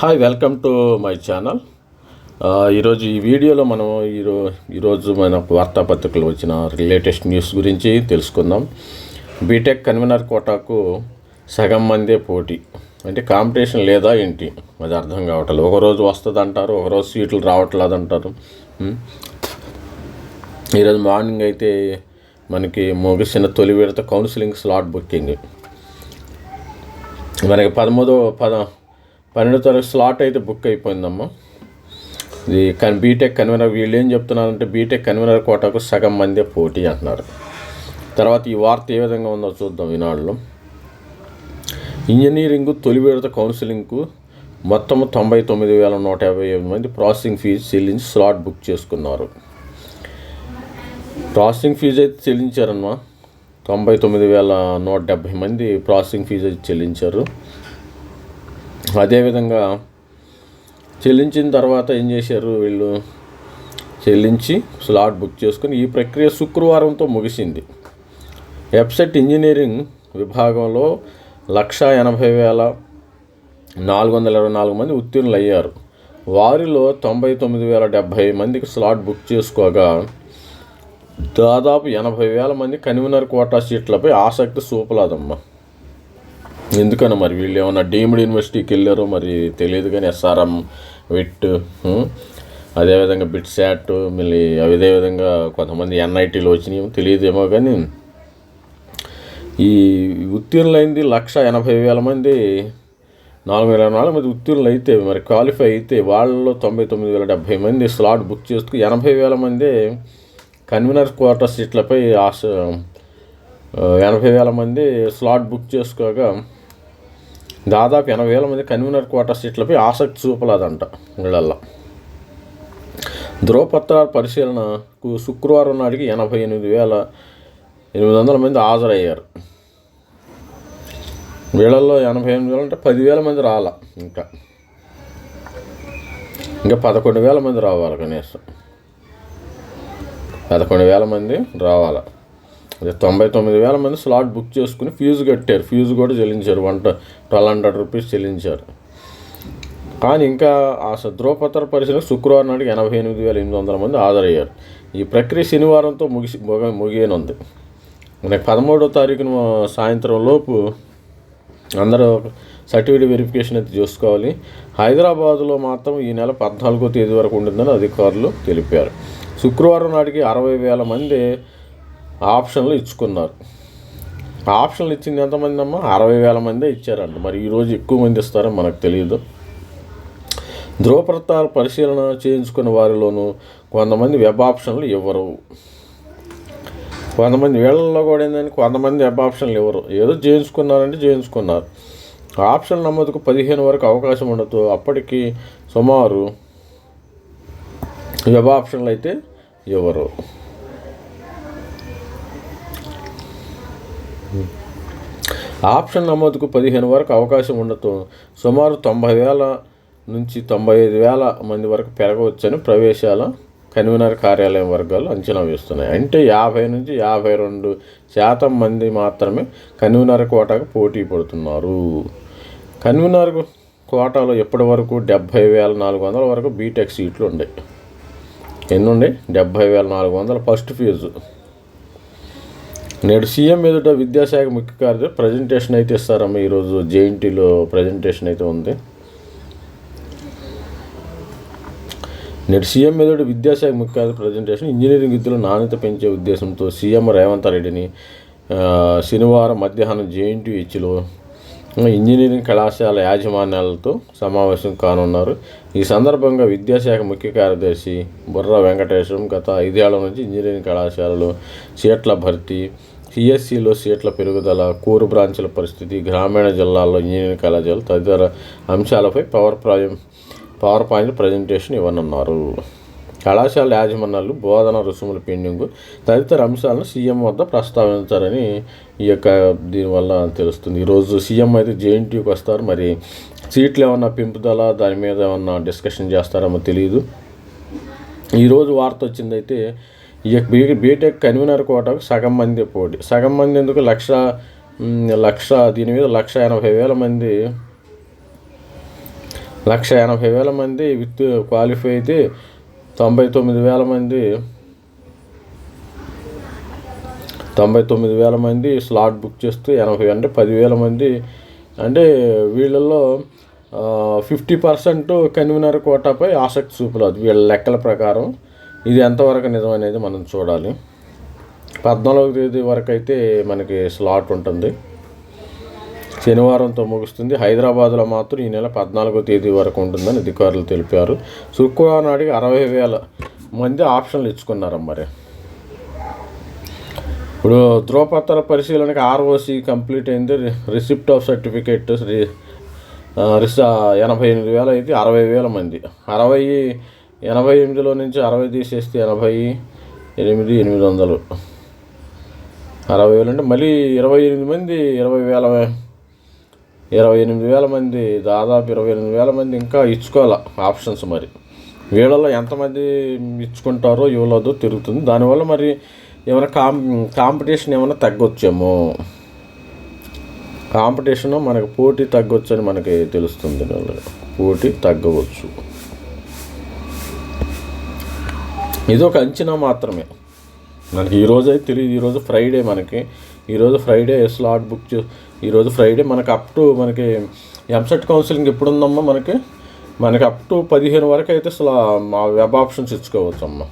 Hi welcome to my channel ఈరోజు ఈ వీడియోలో మనం ఈరో ఈరోజు మన వార్తాపత్రికలు వచ్చిన లేటెస్ట్ న్యూస్ గురించి తెలుసుకుందాం. బీటెక్ కన్వీనర్ కోటాకు సగం మందే పోటీ. అంటే కాంపిటీషన్ లేదా ఏంటి? అది అర్థం కావట్లేదు. ఒకరోజు వస్తుంది అంటారు ఒకరోజు సీట్లు రావట్లేదు అంటారు ఈరోజు మార్నింగ్ అయితే మనకి ముగిసిన తొలి విడత కౌన్సిలింగ్ స్లాట్ బుకింగ్. మనకి పదమూడో పద పన్నెండో తారీఖు స్లాట్ అయితే బుక్ అయిపోయిందమ్మా. ఇది కన్ బీటెక్ కన్వీనర్ వీళ్ళు ఏం చెప్తున్నారంటే బీటెక్ కన్వీనర్ కోటాకు సగం మందే పోటీ అంటున్నారు. తర్వాత ఈ వార్త ఏ విధంగా ఉందో చూద్దాం ఈనాళ్ళు ఇంజనీరింగ్ తొలి విడత కౌన్సిలింగ్కు మొత్తం తొంభై తొమ్మిది వేల నూట యాభై ఎనిమిది మంది ప్రాసెసింగ్ ఫీజు చెల్లించి స్లాట్ బుక్ చేసుకున్నారు. ప్రాసెసింగ్ ఫీజు అయితే చెల్లించారమ్మా. తొంభై తొమ్మిది వేల నూట డెబ్భై మంది ప్రాసెసింగ్ ఫీజు అయితే చెల్లించారు. అదేవిధంగా చెల్లించిన తర్వాత ఏం చేశారు వీళ్ళు? చెల్లించి స్లాట్ బుక్ చేసుకుని ఈ ప్రక్రియ శుక్రవారంతో ముగిసింది. వెబ్సైట్ ఇంజనీరింగ్ విభాగంలో లక్ష ఎనభై వేల నాలుగు వందల ఇరవై నాలుగు మంది ఉత్తీర్ణులు అయ్యారు. వారిలో తొంభై తొమ్మిది వేల డెబ్భై మందికి స్లాట్ బుక్ చేసుకోగా దాదాపు ఎనభై వేల మంది కన్వీనర్ కోటా సీట్లపై ఆసక్తి చూపలేదమ్మా. ఎందుకన్నా మరి? వీళ్ళు ఏమన్నా డీమ్డ్ యూనివర్సిటీకి వెళ్ళారో మరి తెలియదు కానీ ఎస్ఆర్ఎం విట్ అదేవిధంగా బిట్ శాట్ మళ్ళీ అదేవిధంగా కొంతమంది ఎన్ఐటీలు వచ్చినాయో తెలియదేమో కానీ ఈ ఉత్తీర్ణులైంది లక్ష ఎనభై వేల మంది నాలుగు వేల నాలుగు మంది ఉత్తీర్ణులు అయితే మరి క్వాలిఫై అయితే వాళ్ళలో తొంభై తొమ్మిది వేల డెబ్భై మంది స్లాట్ బుక్ చేసుకు ఎనభై వేల మంది కన్వీనర్ క్వార్టర్ సీట్లపై ఆశ ఎనభై వేల మంది స్లాట్ బుక్ చేసుకోగా దాదాపు ఎనభై వేల మంది కన్వీనర్ క్వార్టర్ సీట్లపై ఆసక్తి చూపలేదంట వీళ్ళల్లో. ధ్రువపత్రాల పరిశీలనకు శుక్రవారం నాటికి ఎనభై ఎనిమిది వేల ఎనిమిది వందల మంది హాజరయ్యారు. వీళ్ళల్లో ఎనభై ఎనిమిది వేలు అంటే పదివేల మంది రాల ఇంకా. ఇంకా పదకొండు వేల మంది రావాలి కనీసం. పదకొండు వేల మంది రావాలి. అదే తొంభై తొమ్మిది వేల మంది స్లాట్ బుక్ చేసుకుని ఫీజు కట్టారు. ఫీజు కూడా చెల్లించారు. వన్ ట్వెల్వ్ హండ్రెడ్ రూపీస్ చెల్లించారు. కానీ ఇంకా ఆ స- ధ్రువపత్ర పరిశీలన శుక్రవారం నాటికి ఎనభై ఎనిమిది వేల ఎనిమిది వందల మంది హాజరయ్యారు. ఈ ప్రక్రియ శనివారంతో ముగిసి ముగ ముగియనుంది. మనకి పదమూడో తారీఖున సాయంత్రం లోపు అందరూ సర్టిఫికేట్ వెరిఫికేషన్ అయితే చూసుకోవాలి. హైదరాబాదులో మాత్రం ఈ నెల పద్నాలుగో తేదీ వరకు ఉండిందని అధికారులు తెలిపారు. శుక్రవారం నాటికి అరవై వేల మంది ఆప్షన్లు ఇచ్చుకున్నారు. ఆప్షన్లు ఇచ్చింది ఎంతమంది అమ్మా అరవై వేల మందే ఇచ్చారంట. మరి ఈరోజు ఎక్కువ మంది ఇస్తారో మనకు తెలియదు ధ్రువపత్రాల పరిశీలన చేయించుకున్న వారిలోనూ కొంతమంది వెబ్ ఆప్షన్లు ఇవ్వరు. కొంతమంది వీళ్ళల్లో కూడా ఏంటంటే కొంతమంది వెబ్ ఆప్షన్లు ఇవ్వరు. ఏదో చేయించుకున్నారంటే చేయించుకున్నారు. ఆప్షన్ నమోదుకు పదిహేను వరకు అవకాశం ఉండదు. అప్పటికి సుమారు వెబ్ ఆప్షన్లు అయితే ఇవ్వరు. ఆప్షన్ నమోదుకు పదిహేను వరకు అవకాశం ఉండటం సుమారు తొంభై వేల నుంచి తొంభై ఐదు వేల మంది వరకు పెరగవచ్చని ప్రవేశాల కన్వీనర్ కార్యాలయం వర్గాలు అంచనా వేస్తున్నాయి. అంటే యాభై నుంచి యాభై రెండు శాతం మంది మాత్రమే కన్వీనర్ కోటాకు పోటీ పడుతున్నారు. కన్వీనర్ కోటాలో ఇప్పటి వరకు? డెబ్భై వేల నాలుగు వందల వరకు బీటెక్ సీట్లు ఉన్నాయి ఎన్ని ఉన్నాయి డెబ్భై వేల నాలుగు వందల ఫస్ట్ ఫీజు. నేడు సీఎం ఎదుట విద్యాశాఖ ముఖ్య కార్యదర్శి ప్రజెంటేషన్ అయితే ఇస్తారమ్మ ఈరోజు. జేఎన్టీలో ప్రజెంటేషన్ అయితే ఉంది. నేడు సీఎం ఎదుట విద్యాశాఖ ముఖ్య కార్యదర్శి ప్రజెంటేషన్ ఇంజనీరింగ్ విద్యలో నాణ్యత పెంచే ఉద్దేశంతో సీఎం రేవంత్ రెడ్డిని శనివారం మధ్యాహ్నం జేఎన్టీ హెచ్లో ఇంజనీరింగ్ కళాశాల యాజమాన్యాలతో సమావేశం కానున్నారు. ఈ సందర్భంగా విద్యాశాఖ ముఖ్య కార్యదర్శి బుర్ర వెంకటేశ్వరం గత ఐదేళ్ళ నుంచి ఇంజనీరింగ్ కళాశాలలో సీట్ల భర్తీ సిఎస్సిలో సీట్ల పెరుగుదల కోరు బ్రాంచ్ల పరిస్థితి గ్రామీణ జిల్లాల్లో ఇంజనీరింగ్ కళాశాలలు తదితర అంశాలపై పవర్ ప్రాయం పవర్ పాయింట్ ప్రజెంటేషన్ ఇవ్వనున్నారు. కళాశాల యాజమాన్యాలు బోధన రుసుముల పెండింగ్ తదితర అంశాలను సీఎం వద్ద ప్రస్తావించారని ఈ యొక్క దీనివల్ల తెలుస్తుంది. ఈరోజు సీఎం అయితే జేఎన్టీయూకి వస్తారు. మరి సీట్లు ఏమన్నా పెంపుదల దాని మీద ఏమన్నా డిస్కషన్ చేస్తారేమో తెలియదు ఈరోజు వార్త వచ్చిందైతే ఈ యొక్క బీ బీటెక్ కన్వీనర్ కోటకు సగం మంది పోటీ. సగం మంది ఎందుకు? లక్ష లక్ష దీని మీద లక్ష ఎనభై వేల మంది లక్ష ఎనభై వేల మంది విత్ క్వాలిఫై అయితే తొంభై తొమ్మిది వేల మంది తొంభై తొమ్మిది వేల మంది స్లాట్ బుక్ చేస్తూ ఎనభై అంటే పదివేల మంది. అంటే వీళ్ళల్లో ఫిఫ్టీ పర్సెంట్ కన్వీనర్ కోటాపై ఆసక్తి చూపలేదు. వీళ్ళ లెక్కల ప్రకారం ఇది ఎంతవరకు నిజం అనేది మనం చూడాలి. పద్నాలుగో తేదీ వరకు అయితే మనకి స్లాట్ ఉంటుంది. శనివారంతో ముగుస్తుంది. హైదరాబాద్లో మాత్రం ఈ నెల పద్నాలుగో తేదీ వరకు ఉంటుందని అధికారులు తెలిపారు. శుక్రవారం నాటికి అరవై వేల మంది ఆప్షన్లు ఇచ్చుకున్నారు మరి. ఇప్పుడు ధ్రువపత్రాల పరిశీలనకి ఆర్ఓసి కంప్లీట్ అయింది. రిసిప్ట్ ఆఫ్ సర్టిఫికేట్ రిస ఎనభై ఎనిమిది వేల అయితే అరవై వేల మంది. అరవై ఎనభై ఎనిమిదిలో నుంచి అరవై తీసేస్తే ఎనభై ఎనిమిది ఎనిమిది వందలు. అరవై వేలు అంటే మళ్ళీ ఇరవై ఎనిమిది మంది ఇరవై వేల ఇరవై ఎనిమిది వేల మంది దాదాపు ఇరవై ఎనిమిది వేల మంది ఇంకా ఇచ్చుకోవాలి ఆప్షన్స్ మరి. వీళ్ళలో ఎంతమంది ఇచ్చుకుంటారో ఇవ్వలేదో తిరుగుతుంది. దానివల్ల మరి ఏమైనా కాం కాంపిటీషన్ ఏమైనా తగ్గొచ్చేమో. కాంపిటీషన్ మనకు పోటీ తగ్గొచ్చని మనకి తెలుస్తుంది. పోటీ తగ్గవచ్చు. ఇది ఒక అంచనా మాత్రమే. మనకి ఈరోజు అయితే తెలియదు ఈరోజు ఫ్రైడే మనకి. ఈరోజు ఫ్రైడే స్లాట్ బుక్ చే ఈరోజు ఫ్రైడే మనకి అప్ టు మనకి ఎంసెట్ కౌన్సిలింగ్ ఎప్పుడు ఉందమ్మా మనకి? మనకి అప్ టు పదిహేను వరకు అయితే స్లా మా వెబ్ ఆప్షన్స్ ఇచ్చుకోవచ్చు అమ్మ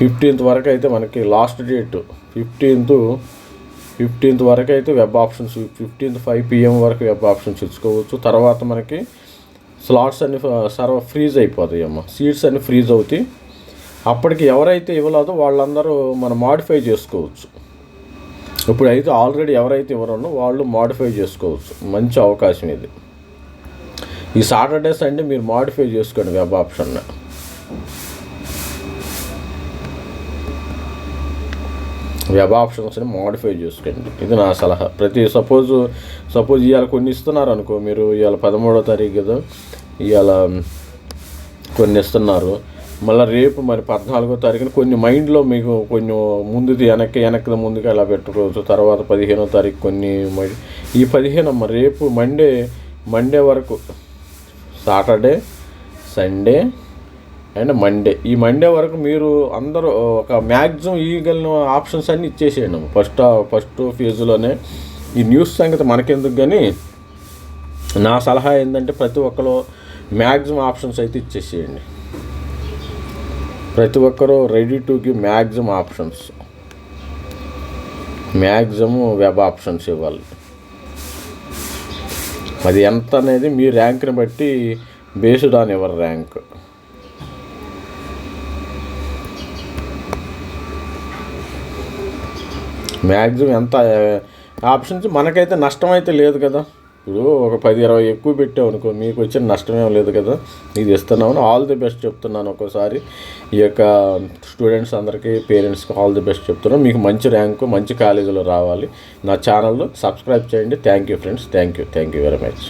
ఫిఫ్టీన్త్ వరకు అయితే మనకి లాస్ట్ డేట్ ఫిఫ్టీన్త్ ఫిఫ్టీన్త్ వరకు అయితే web options fifteenth five PM వరకు వెబ్ ఆప్షన్స్ ఇచ్చుకోవచ్చు. తర్వాత మనకి స్లాట్స్ అన్ని సర్వ ఫ్రీజ్ అయిపోతాయి అమ్మ సీట్స్ అన్ని ఫ్రీజ్ అవుతాయి. అప్పటికి ఎవరైతే ఇవ్వలేదో వాళ్ళందరూ మనం మాడిఫై చేసుకోవచ్చు. ఇప్పుడు అయితే ఆల్రెడీ ఎవరైతే ఇవ్వరనో వాళ్ళు మాడిఫై చేసుకోవచ్చు. మంచి అవకాశం ఇది. ఈ సాటర్డే సండే మీరు మాడిఫై చేసుకోండి వెబ్ ఆప్షన్ వెబ్ ఆప్షన్స్ని మోడిఫై చేసుకోండి. ఇది నా సలహా. ప్రతి సపోజ్ సపోజ్ ఇవాళ కొన్ని ఇస్తున్నారు అనుకో మీరు ఇవాళ పదమూడో తారీఖు కదా ఇవాళ కొన్ని ఇస్తున్నారు. మళ్ళీ రేపు మరి పద్నాలుగో తారీఖున కొన్ని మైండ్లో మీకు కొంచెం ముందుది వెనక్కి వెనక్కి ముందుకు అలా పెట్టుకోవచ్చు. తర్వాత పదిహేనో తారీఖు కొన్ని ఈ పదిహేను రేపు మండే మండే వరకు సాటర్డే సండే అండ్ మండే ఈ మండే వరకు మీరు అందరూ ఒక మ్యాక్సిమం ఇవ్వగలిగిన ఆప్షన్స్ అన్నీ ఇచ్చేసేయండి. ఫస్ట్ ఫస్ట్ ఫేజ్లోనే ఈ న్యూస్ సంగతి మనకెందుకు కానీ నా సలహా ఏంటంటే ప్రతి ఒక్కరు మ్యాక్సిమం ఆప్షన్స్ అయితే ఇచ్చేసేయండి. ప్రతి ఒక్కరూ ready to give maximum options maximum web options ఇవ్వాలి. అది ఎంత అనేది మీ ర్యాంక్ని బట్టి బేస్డ్ ఆన్ ఎవరి ర్యాంక్ మ్యాక్సిమం ఎంత ఆప్షన్స్ మనకైతే నష్టం అయితే లేదు కదా. ఇప్పుడు ఒక పది ఇరవై ఎక్కువ పెట్టావు అనుకో మీకు వచ్చిన నష్టమేం లేదు కదా. ఇది ఇస్తున్నామని ఆల్ ది బెస్ట్ చెప్తున్నాను ఒక్కోసారి. ఈ యొక్క స్టూడెంట్స్ అందరికీ పేరెంట్స్కి ఆల్ ది బెస్ట్ చెప్తున్నాను. మీకు మంచి ర్యాంకు మంచి కాలేజీలో రావాలి. నా ఛానల్లో సబ్స్క్రైబ్ చేయండి. Thank you friends thank you thank you very much